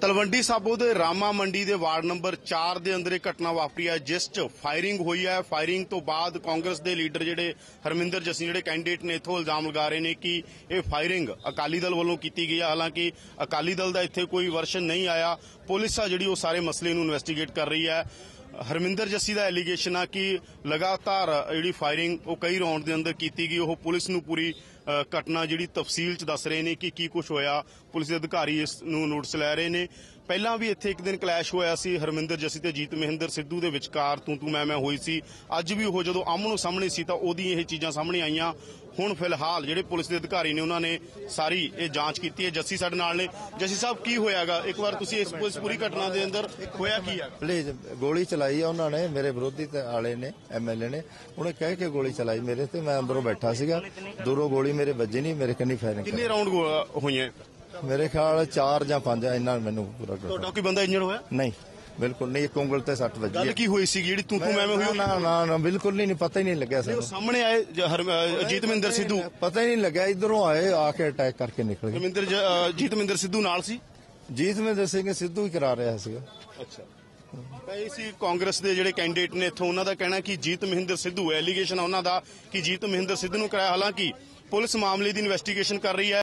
ਤਲਵੰਡੀ ਸਾਬੋ ਦੇ ਰਾਮਾ ਮੰਡੀ ਦੇ ward number 4 ਦੇ ਅੰਦਰ ਇਹ ਘਟਨਾ ਵਾਪਰੀ ਹੈ, ਜਿਸ 'ਚ ਫਾਇਰਿੰਗ ਹੋਈ ਹੈ। ਫਾਇਰਿੰਗ ਤੋਂ ਬਾਅਦ ਕਾਂਗਰਸ ਦੇ ਲੀਡਰ ਜਿਹੜੇ ਹਰਮਿੰਦਰ ਜੱਸੀ, ਜਿਹੜੇ ਕੈਂਡੀਡੇਟ ਨੇ, ਇਥੋਂ ਇਲਜ਼ਾਮ ਲਗਾ ਰਹੇ ਨੇ ਕਿ ਇਹ ਫਾਇਰਿੰਗ ਅਕਾਲੀ ਦਲ ਵੱਲੋਂ ਕੀਤੀ ਗਈ ਹੈ। ਹਾਲਾਂਕਿ ਅਕਾਲੀ ਦਲ ਦਾ ਇੱਥੇ ਕੋਈ ਵਰਸ਼ਨ ਨਹੀਂ ਆਇਆ। ਪੁਲਿਸ ਆ ਜਿਹੜੀ ਉਹ ਸਾਰੇ ਮਸਲੇ ਨੂੰ ਇਨਵੈਸਟੀਗੇਟ ਕਰ ਰਹੀ ਹੈ। ਹਰਮਿੰਦਰ ਜੱਸੀ ਦਾ ਐਲੀਗੇਸ਼ਨ ਆ ਕਿ ਲਗਾਤਾਰ ਜਿਹੜੀ ਫਾਇਰਿੰਗ ਉਹ ਕਈ ਰੌਂਡ ਦੇ ਅੰਦਰ ਕੀਤੀ ਗਈ, ਉਹ ਪੁਲਿਸ ਨੂੰ ਪੂਰੀ ਘਟਨਾ ਜਿਹੜੀ ਤਫਸੀਲ ਚ ਦੱਸ ਰਹੇ ਨੇ ਕਿ ਕੀ ਕੁਝ ਹੋਇਆ। ਪੁਲਿਸ ਦੇ ਅਧਿਕਾਰੀ ਇਸ ਨੂੰ ਨੋਟਿਸ ਲੈ ਰਹੇ ਨੇ। ਪਹਿਲਾਂ ਵੀ ਇੱਥੇ ਇੱਕ ਦਿਨ ਕਲੈਸ਼ ਹੋਇਆ ਸੀ ਹਰਮਿੰਦਰ ਜੱਸੀ ਤੇ ਜੀਤ ਮਹਿੰਦਰ ਸਿੱਧੂ ਦੇ ਵਿਚਕਾਰ ਤੂੰ ਤੂੰ ਮੈਂ ਮੈਂ ਹੋਈ ਸੀ। ਅੱਜ ਵੀ ਉਹ ਜਦੋਂ ਆਮਣੋ ਸਾਹਮਣੇ ਸੀ ਤਾਂ ਉਹਦੀ ਇਹ ਚੀਜ਼ਾਂ ਸਾਹਮਣੇ ਆਈਆਂ। ਹੁਣ ਫਿਲਹਾਲ ਜਿਹੜੇ ਪੁਲਿਸ ਦੇ ਅਧਿਕਾਰੀ ਨੇ ਉਹਨਾਂ ਨੇ ਸਾਰੀ ਇਹ ਜਾਂਚ ਕੀਤੀ ਹੈ। ਜੱਸੀ ਸਾਡੇ ਨਾਲ ਨੇ। ਜੱਸੀ ਸਾਹਿਬ ਕੀ ਹੋਇਆਗਾ ਇੱਕ ਵਾਰ ਤੁਸੀਂ ਇਸ ਇਸ ਪੂਰੀ ਘਟਨਾ ਦੇ ਅੰਦਰ ਹੋਇਆ ਕੀ ਹੈਗਾ? ਪਲੀਜ਼ ਗੋਲੀ ਚਲਾਈ ਆ ਉਹਨਾਂ ਨੇ ਮੇਰੇ ਵਿਰੋਧੀ ਤੇ ਆਲੇ ਨੇ ਐਮਐਲਏ ਨੇ। ਉਹਨੇ ਕਹਿ ਕੇ ਗੋਲੀ ਚਲਾਈ ਮੇਰੇ ਤੇ ਮੈਂ ਅੰਦਰੋਂ ਬੈਠਾ ਸੀਗਾ। ਦੂਰੋਂ ਗੋਲੀ ਮੇਰੇ ਵੱਜੀ ਨਹੀਂ ਮੇਰੇ ਕੰਨੀ ਫਾਇਰਿੰਗ ਕਿੰਨੇ ਰਾਉਂਡ ਹੋਈਆਂ? ਮੇਰੇ ਖਿਆਲ 4 ਜਾਂ 5 ਇੰਨਾ ਮੈਨੂੰ ਪੂਰਾ ਤੁਹਾਡਾ ਕੋਈ ਬੰਦਾ ਇੰਜਰਡ ਹੋਇਆ? ਨਹੀਂ ਬਿਲਕੁਲ ਨਹੀਂ ਇੱਕ ਉਂਗਲ ਤੇ ਸੱਟ ਵੱਜੀ ਗੱਲ। ਕੀ ਹੋਈ ਸੀ? ਜਿਹੜੀ ਤੂੰ ਤੂੰ ਮੈਂ ਮੈਂ ਹੋਈ ਨਾ ਨਾ ਨਾ ਬਿਲਕੁਲ ਨਹੀਂ ਪਤਾ ਹੀ ਨਹੀਂ ਲੱਗਿਆ ਸਾਨੂੰ। ਸਾਹਮਣੇ ਆਏ ਜੀਤਮਿੰਦਰ ਸਿੱਧੂ। ਪਤਾ ਹੀ ਨਹੀਂ ਲੱਗਿਆ ਇਧਰੋਂ ਆਏ ਆ ਕੇ ਅਟੈਕ ਕਰਕੇ ਨਿਕਲ ਗਏ। ਰਮਿੰਦਰ ਜ- ਅ, ਜੀਤਮਿੰਦਰ ਸਿੱਧੂ ਨਾਲ ਸੀ? ਜੀਤ ਮੈਂ ਦੱਸੇਗੇ ਸਿੱਧੂ ਹੀ ਕਰਾ ਰਿਹਾ ਸੀਗਾ। ਅੱਛਾ। ਤਾਂ ਇਹ ਸੀ ਕਾਂਗਰਸ ਦੇ ਜਿਹੜੇ ਕੈਂਡੀਡੇਟ ਨੇ ਇੱਥੋਂ ਉਹਨਾਂ ਦਾ ਕਹਿਣਾ ਕਿ ਜੀਤ ਮਹਿੰਦਰ ਸਿੱਧੂ ਐਲੀਗੇਸ਼ਨ ਉਹਨਾਂ ਦਾ ਕਿ ਜੀਤ ਮਹਿੰਦਰ ਸਿੱਧੂ ਨੂੰ ਕਰਾਇਆ। ਹਾਲਾਂਕਿ ਪੁਲਿਸ ਮਾਮਲੇ ਦੀ ਇਨਵੈਸਟੀਗੇਸ਼ਨ ਕਰ ਰਹੀ ਹੈ।